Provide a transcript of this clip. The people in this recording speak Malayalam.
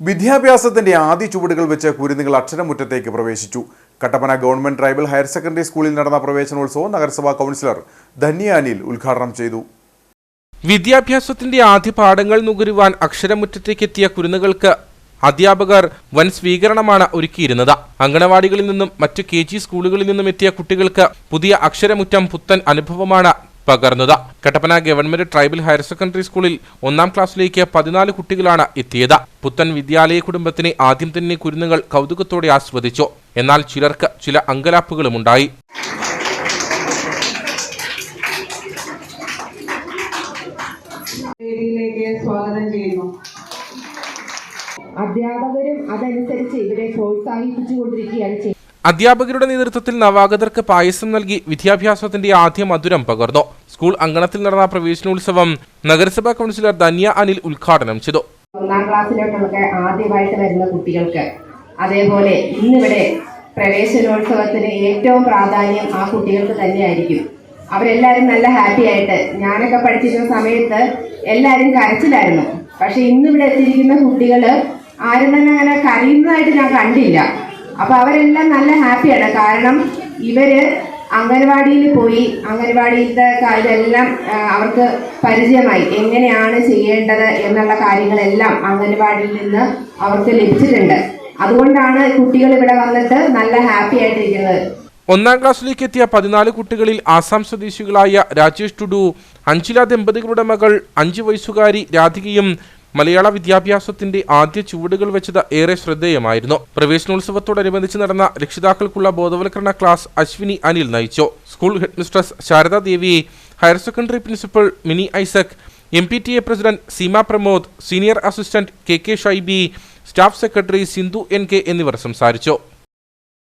വിദ്യാഭ്യാസത്തിന്റെ ആദ്യ ചുവടുകൾ വെച്ച് കുരുന്നുകൾ അക്ഷരമുറ്റത്തേക്ക് പ്രവേശിച്ചു. Kattappana government tribal higher secondary സ്കൂളിൽ നടന്ന പ്രവേശനോത്സവം നഗരസഭാ കൗൺസിലർ ധന്യാനിൽ ഉദ്ഘാടനം ചെയ്തു. വിദ്യാഭ്യാസത്തിന്റെ ആദ്യ പാഠങ്ങൾ നുകരുവാൻ അക്ഷരമുറ്റത്തേക്ക് എത്തിയ കുരുന്നുകൾക്ക് അധ്യാപകർ വൻ സ്വീകരണമാണ് ഒരുക്കിയിരുന്നത്. അങ്കണവാടികളിൽ നിന്നും മറ്റു കെ ജി സ്കൂളുകളിൽ നിന്നും എത്തിയ കുട്ടികൾക്ക് പുതിയ അക്ഷരമുറ്റം പുത്തൻ അനുഭവമാണ് പകർന്നത്. Kattappana government tribal higher secondary സ്കൂളിൽ ഒന്നാം ക്ലാസ്സിലേക്ക് പതിനാല് കുട്ടികളാണ് എത്തിയത്. പുത്തൻ വിദ്യാലയ കുടുംബത്തിനെ ആദ്യം തന്നെ കുരുന്നുകൾ കൗതുകത്തോടെ ആസ്വദിച്ചു. എന്നാൽ ചിലർക്ക് ചില അങ്കലാപ്പുകളുമുണ്ടായി. സ്വാഗതം ചെയ്യുന്നു. അധ്യാപകരും അതനുസരിച്ച് ഇവരെ പ്രോത്സാഹിപ്പിച്ചുകൊണ്ടിരിക്കുകയാണ് ചെയ്യുന്നത്. അധ്യാപകരുടെ നേതൃത്വത്തിൽ നവാഗതർക്ക് പായസം നൽകി വിദ്യാഭ്യാസത്തിന്റെ ആദ്യ മധുരം പകർന്നു. സ്കൂൾ അങ്കണത്തിൽ നടന്ന പ്രവേശനോത്സവം നഗരസഭാ കൗൺസിലർ ധന്യ അനിൽ ഉദ്ഘാടനം ചെയ്തു. ഒന്നാം ക്ലാസ്സിലോട്ടൊക്കെ ആദ്യമായിട്ട് വരുന്ന കുട്ടികൾക്ക് അതേപോലെ ഇന്നിവിടെ പ്രവേശനോത്സവത്തിന് ഏറ്റവും പ്രാധാന്യം ആ കുട്ടികൾക്ക് തന്നെയായിരിക്കും. അവരെല്ലാവരും നല്ല ഹാപ്പി ആയിട്ട് ഞാനൊക്കെ പഠിച്ചിരുന്ന സമയത്ത് എല്ലാവരും കരച്ചിലായിരുന്നു. പക്ഷെ ഇന്നിവിടെ എത്തിയിരിക്കുന്ന കുട്ടികൾ ആരും തന്നെ അങ്ങനെ കരയുന്നതായിട്ട് ഞാൻ കണ്ടില്ല. അപ്പൊ അവരെല്ലാം നല്ല ഹാപ്പിയാണ്. കാരണം ഇവർ അംഗൻവാടിയിൽ പോയി അംഗൻവാടിയിലത്തെ ഇതെല്ലാം അവർക്ക് പരിചയമായി. എങ്ങനെയാണ് ചെയ്യേണ്ടത് എന്നുള്ള കാര്യങ്ങളെല്ലാം അംഗൻവാടിയിൽ നിന്ന് അവർക്ക് ലഭിച്ചിട്ടുണ്ട്. അതുകൊണ്ടാണ് കുട്ടികൾ ഇവിടെ വന്നിട്ട് നല്ല ഹാപ്പി ആയിട്ടിരിക്കുന്നത്. ഒന്നാം ക്ലാസ്സിലേക്ക് എത്തിയ പതിനാല് കുട്ടികളിൽ ആസാം സ്വദേശികളായ രാജേഷ് ടുഡു അഞ്ചില ദമ്പതികളുടെ മകൾ അഞ്ചു വയസ്സുകാരി രാധികയും മലയാള വിദ്യാഭ്യാസത്തിന്റെ ആദ്യ ചുവടുകൾ വെച്ചത് ഏറെ ശ്രദ്ധേയമായിരുന്നു. പ്രവേശനോത്സവത്തോടനുബന്ധിച്ച് നടന്ന രക്ഷിതാക്കൾക്കുള്ള ബോധവൽക്കരണ ക്ലാസ് അശ്വിനി അനിൽ നയിച്ചു. School headmistress ശാരദാദേവിയെ Devi higher secondary principal Mini Isaac M P T A president Seema Pramod senior assistant K K Shaibi staff secretary Sindhu N K എന്നിവർ സംസാരിച്ചു.